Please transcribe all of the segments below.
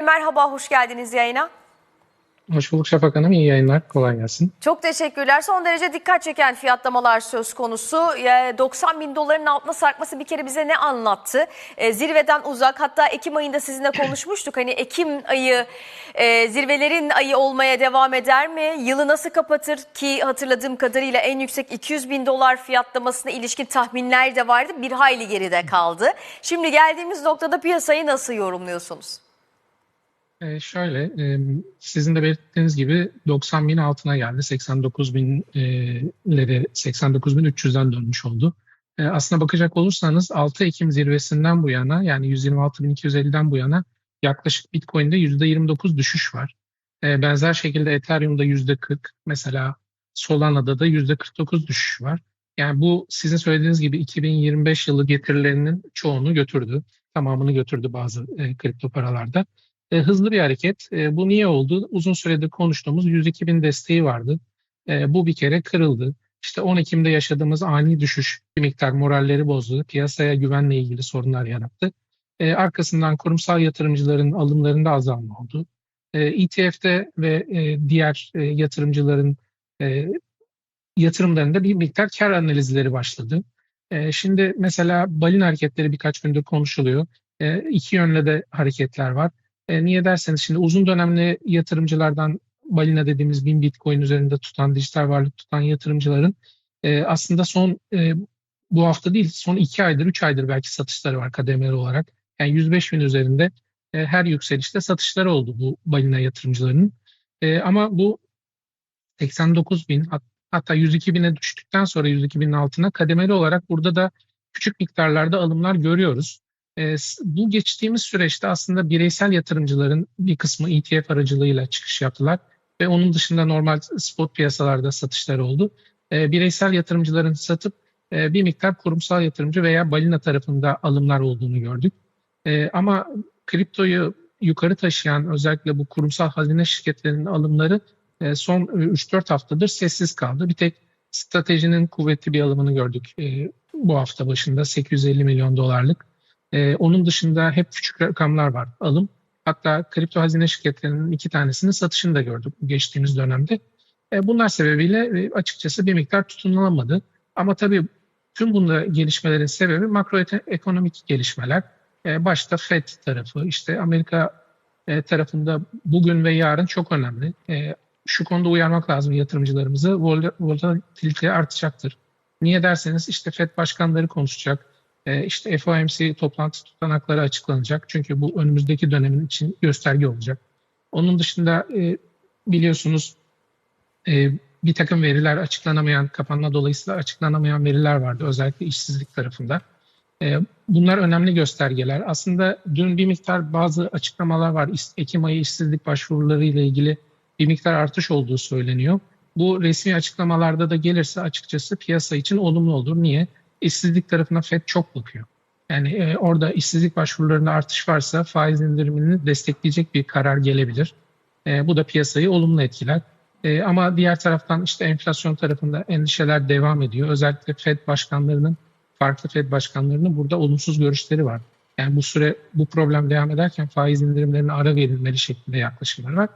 Merhaba, hoş geldiniz yayına. Hoş bulduk Şafak Hanım. İyi yayınlar. Kolay gelsin. Çok teşekkürler. Son derece dikkat çeken fiyatlamalar söz konusu. Ya, 90 bin doların altına sarkması bir kere bize ne anlattı? E, zirveden uzak. Hatta Ekim ayında sizinle konuşmuştuk. Hani Ekim ayı e, zirvelerin ayı olmaya devam eder mi? Yılı nasıl kapatır ki hatırladığım kadarıyla en yüksek 200 bin dolar fiyatlamasına ilişkin tahminler de vardı. Bir hayli geride kaldı. Şimdi geldiğimiz noktada piyasayı nasıl yorumluyorsunuz? Ee, şöyle, e, sizin de belirttiğiniz gibi 90 bin altına geldi. 89 binleri 89 bin 300'den dönmüş oldu. E, aslına bakacak olursanız 6 Ekim zirvesinden bu yana yani 126 bin 250'den bu yana yaklaşık Bitcoin'de %29 düşüş var. E, benzer şekilde Ethereum'da %40 mesela Solana'da da %49 düşüş var. Yani bu sizin söylediğiniz gibi 2025 yılı getirilerinin çoğunu götürdü. Tamamını götürdü bazı e, kripto paralarda. E, hızlı bir hareket. E, bu niye oldu? Uzun süredir konuştuğumuz 102 bin desteği vardı. E, bu bir kere kırıldı. İşte 10 Ekim'de yaşadığımız ani düşüş bir miktar moralleri bozdu. Piyasaya güvenle ilgili sorunlar yarattı. E, arkasından kurumsal yatırımcıların alımlarında azalma oldu. E, ETF'de ve e, diğer e, yatırımcıların e, yatırımlarında bir miktar kar analizleri başladı. E, şimdi mesela balin hareketleri birkaç gündür konuşuluyor. E, iki yönlü de hareketler var. E, niye derseniz şimdi uzun dönemli yatırımcılardan balina dediğimiz bin bitcoin üzerinde tutan, dijital varlık tutan yatırımcıların e, aslında son e, bu hafta değil son iki aydır, üç aydır belki satışları var kademeli olarak. Yani 105 bin üzerinde e, her yükselişte satışları oldu bu balina yatırımcılarının. E, ama bu 89 bin hat, hatta 102 bine düştükten sonra 102 binin altına kademeli olarak burada da küçük miktarlarda alımlar görüyoruz. E, bu geçtiğimiz süreçte aslında bireysel yatırımcıların bir kısmı ETF aracılığıyla çıkış yaptılar ve onun dışında normal spot piyasalarda satışlar oldu. E, bireysel yatırımcıların satıp e, bir miktar kurumsal yatırımcı veya balina tarafında alımlar olduğunu gördük. E, ama kriptoyu yukarı taşıyan özellikle bu kurumsal hazine şirketlerinin alımları e, son 3-4 haftadır sessiz kaldı. Bir tek stratejinin kuvvetli bir alımını gördük e, bu hafta başında 850 milyon dolarlık. E, onun dışında hep küçük rakamlar var alım. Hatta kripto hazine şirketlerinin iki tanesinin satışını da gördük geçtiğimiz dönemde. E, bunlar sebebiyle e, açıkçası bir miktar tutunulamadı. Ama tabii tüm bunda gelişmelerin sebebi makroekonomik gelişmeler. E, başta FED tarafı, işte Amerika e, tarafında bugün ve yarın çok önemli. E, şu konuda uyarmak lazım yatırımcılarımızı. Volatilite artacaktır. Niye derseniz işte FED başkanları konuşacak e, işte FOMC toplantı tutanakları açıklanacak. Çünkü bu önümüzdeki dönemin için gösterge olacak. Onun dışında e, biliyorsunuz e, bir takım veriler açıklanamayan, kapanma dolayısıyla açıklanamayan veriler vardı özellikle işsizlik tarafında. E, bunlar önemli göstergeler. Aslında dün bir miktar bazı açıklamalar var. Ekim ayı işsizlik başvuruları ile ilgili bir miktar artış olduğu söyleniyor. Bu resmi açıklamalarda da gelirse açıkçası piyasa için olumlu olur. Niye? İşsizlik tarafına FED çok bakıyor. Yani e, orada işsizlik başvurularında artış varsa faiz indirimini destekleyecek bir karar gelebilir. E, bu da piyasayı olumlu etkiler. E, ama diğer taraftan işte enflasyon tarafında endişeler devam ediyor. Özellikle FED başkanlarının, farklı FED başkanlarının burada olumsuz görüşleri var. Yani bu süre bu problem devam ederken faiz indirimlerine ara verilmeli şeklinde yaklaşımlar var.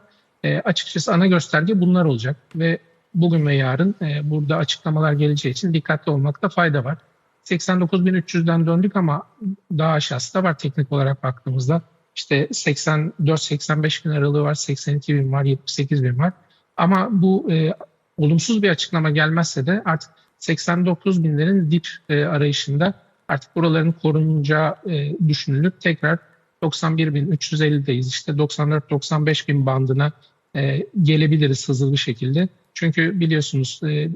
E, açıkçası ana gösterge bunlar olacak ve bugün ve yarın e, burada açıklamalar geleceği için dikkatli olmakta fayda var. 89.300'den döndük ama daha aşağısı da var teknik olarak baktığımızda. İşte 84-85 bin aralığı var, 82 bin var, 78 bin var. Ama bu e, olumsuz bir açıklama gelmezse de artık 89 binlerin dip e, arayışında artık buraların korunacağı e, düşünülüp tekrar 91 bin 350'deyiz. İşte 94-95 bin bandına e, gelebiliriz hızlı bir şekilde. Çünkü biliyorsunuz e,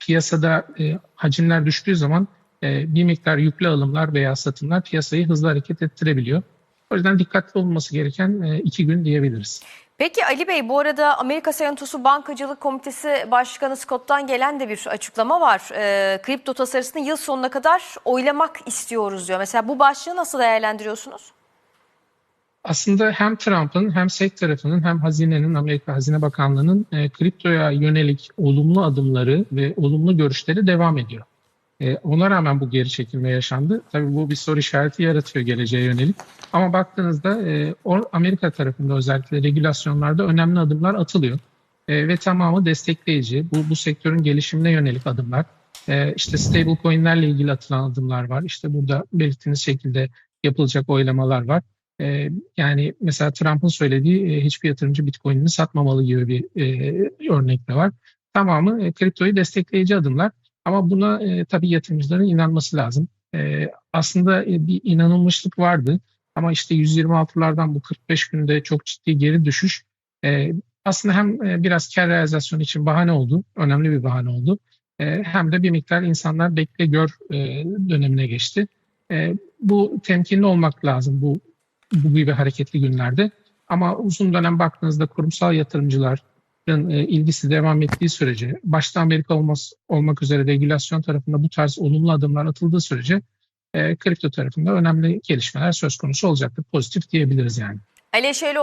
piyasada e, hacimler düştüğü zaman e, bir miktar yüklü alımlar veya satımlar piyasayı hızlı hareket ettirebiliyor. O yüzden dikkatli olması gereken e, iki gün diyebiliriz. Peki Ali Bey bu arada Amerika Senatosu Bankacılık Komitesi Başkanı Scott'tan gelen de bir açıklama var. E, kripto tasarısını yıl sonuna kadar oylamak istiyoruz diyor. Mesela bu başlığı nasıl değerlendiriyorsunuz? Aslında hem Trump'ın hem SEC tarafının hem hazinenin, Amerika Hazine Bakanlığı'nın e, kriptoya yönelik olumlu adımları ve olumlu görüşleri devam ediyor. E, ona rağmen bu geri çekilme yaşandı. Tabii bu bir soru işareti yaratıyor geleceğe yönelik. Ama baktığınızda e, Amerika tarafında özellikle regülasyonlarda önemli adımlar atılıyor. E, ve tamamı destekleyici. Bu, bu sektörün gelişimine yönelik adımlar. E, işte stable coinlerle ilgili atılan adımlar var. İşte burada belirttiğiniz şekilde yapılacak oylamalar var. E, yani mesela Trump'ın söylediği e, hiçbir yatırımcı Bitcoin'ini satmamalı gibi bir e, örnek de var. Tamamı e, kriptoyu destekleyici adımlar. Ama buna e, tabii yatırımcıların inanması lazım. E, aslında e, bir inanılmışlık vardı. Ama işte 126'lardan bu 45 günde çok ciddi geri düşüş e, aslında hem e, biraz kar realizasyonu için bahane oldu, önemli bir bahane oldu. E, hem de bir miktar insanlar bekle gör e, dönemine geçti. E, bu temkinli olmak lazım bu bu gibi hareketli günlerde. Ama uzun dönem baktığınızda kurumsal yatırımcıların e, ilgisi devam ettiği sürece, başta Amerika olmaz, olmak üzere regülasyon tarafında bu tarz olumlu adımlar atıldığı sürece e, kripto tarafında önemli gelişmeler söz konusu olacaktır. Pozitif diyebiliriz yani. Ali Şöyle